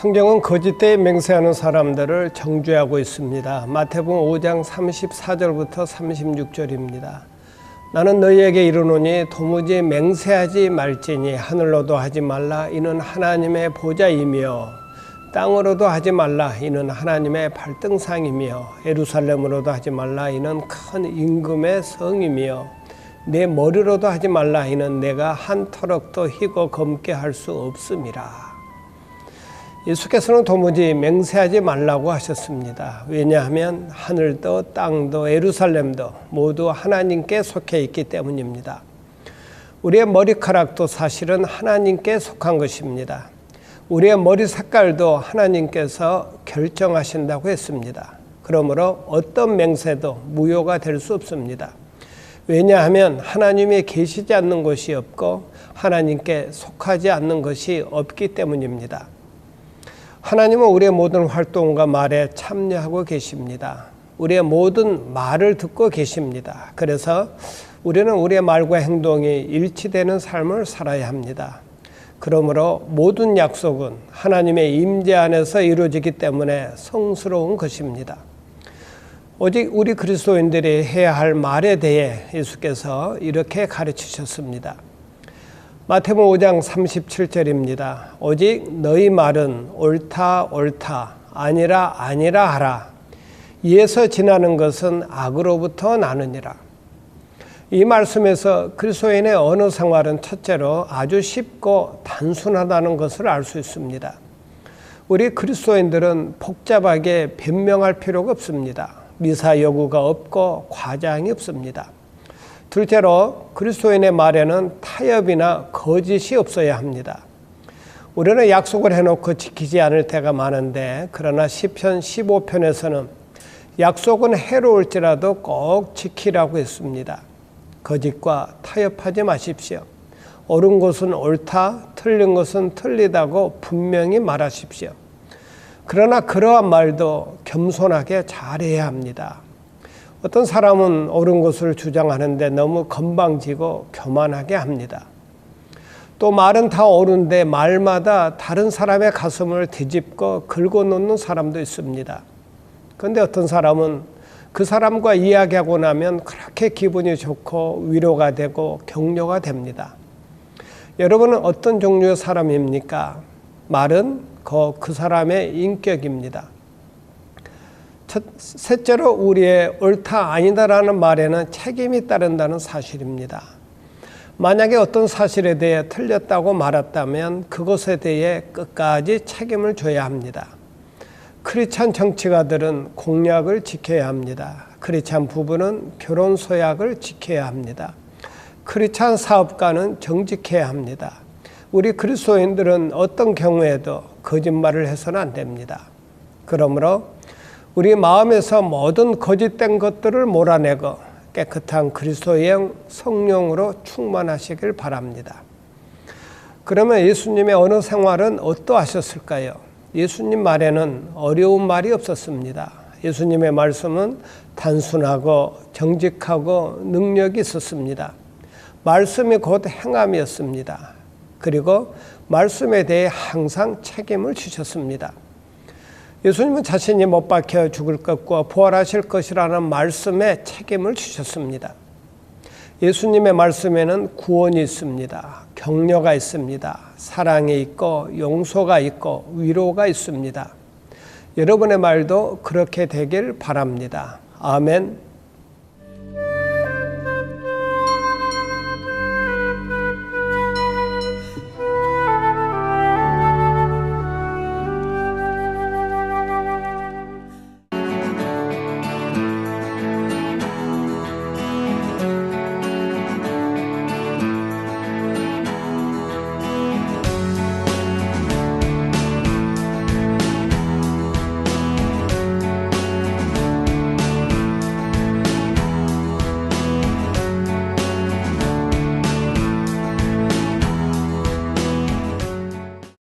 성경은 거짓되이 맹세하는 사람들을 정죄하고 있습니다. 마태복음 5장 34절부터 36절입니다. 나는 너희에게 이르노니 도무지 맹세하지 말지니 하늘로도 하지 말라 이는 하나님의 보좌이며 땅으로도 하지 말라 이는 하나님의 발등상이며 예루살렘으로도 하지 말라 이는 큰 임금의 성이며 내 머리로도 하지 말라 이는 내가 한 터럭도 희고 검게 할 수 없음이라. 예수께서는 도무지 맹세하지 말라고 하셨습니다. 왜냐하면 하늘도 땅도 예루살렘도 모두 하나님께 속해 있기 때문입니다. 우리의 머리카락도 사실은 하나님께 속한 것입니다. 우리의 머리 색깔도 하나님께서 결정하신다고 했습니다. 그러므로 어떤 맹세도 무효가 될 수 없습니다. 왜냐하면 하나님이 계시지 않는 것이 없고 하나님께 속하지 않는 것이 없기 때문입니다. 하나님은 우리의 모든 활동과 말에 참여하고 계십니다. 우리의 모든 말을 듣고 계십니다. 그래서 우리는 우리의 말과 행동이 일치되는 삶을 살아야 합니다. 그러므로 모든 약속은 하나님의 임재 안에서 이루어지기 때문에 성스러운 것입니다. 오직 우리 그리스도인들이 해야 할 말에 대해 예수께서 이렇게 가르치셨습니다. 마태복음 5장 37절입니다. 오직 너희 말은 옳다 옳다 아니라 아니라 하라. 이에서 지나는 것은 악으로부터 나느니라. 이 말씀에서 그리스도인의 언어 생활은 첫째로 아주 쉽고 단순하다는 것을 알 수 있습니다. 우리 그리스도인들은 복잡하게 변명할 필요가 없습니다. 미사 여구가 없고 과장이 없습니다. 둘째로 그리스도인의 말에는 타협이나 거짓이 없어야 합니다. 우리는 약속을 해놓고 지키지 않을 때가 많은데 그러나 시편 15편에서는 약속은 해로울지라도 꼭 지키라고 했습니다. 거짓과 타협하지 마십시오. 옳은 것은 옳다, 틀린 것은 틀리다고 분명히 말하십시오. 그러나 그러한 말도 겸손하게 잘해야 합니다. 어떤 사람은 옳은 것을 주장하는데 너무 건방지고 교만하게 합니다. 또 말은 다 옳은데 말마다 다른 사람의 가슴을 뒤집고 긁어 놓는 사람도 있습니다. 그런데 어떤 사람은 그 사람과 이야기하고 나면 그렇게 기분이 좋고 위로가 되고 격려가 됩니다. 여러분은 어떤 종류의 사람입니까? 말은 그 사람의 인격입니다. 첫, 셋째로 우리의 옳다 아니다라는 말에는 책임이 따른다는 사실입니다. 만약에 어떤 사실에 대해 틀렸다고 말했다면 그것에 대해 끝까지 책임을 져야 합니다. 크리찬 정치가들은 공약을 지켜야 합니다. 크리찬 부부는 결혼 서약을 지켜야 합니다. 크리찬 사업가는 정직해야 합니다. 우리 그리스도인들은 어떤 경우에도 거짓말을 해서는 안 됩니다. 그러므로 우리 마음에서 모든 거짓된 것들을 몰아내고 깨끗한 그리스도의 성령으로 충만하시길 바랍니다. 그러면 예수님의 어느 생활은 어떠하셨을까요? 예수님 말에는 어려운 말이 없었습니다. 예수님의 말씀은 단순하고 정직하고 능력이 있었습니다. 말씀이 곧 행함이었습니다. 그리고 말씀에 대해 항상 책임을 지셨습니다. 예수님은 자신이 못 박혀 죽을 것과 부활하실 것이라는 말씀에 책임을 지셨습니다. 예수님의 말씀에는 구원이 있습니다. 격려가 있습니다. 사랑이 있고 용서가 있고 위로가 있습니다. 여러분의 말도 그렇게 되길 바랍니다. 아멘.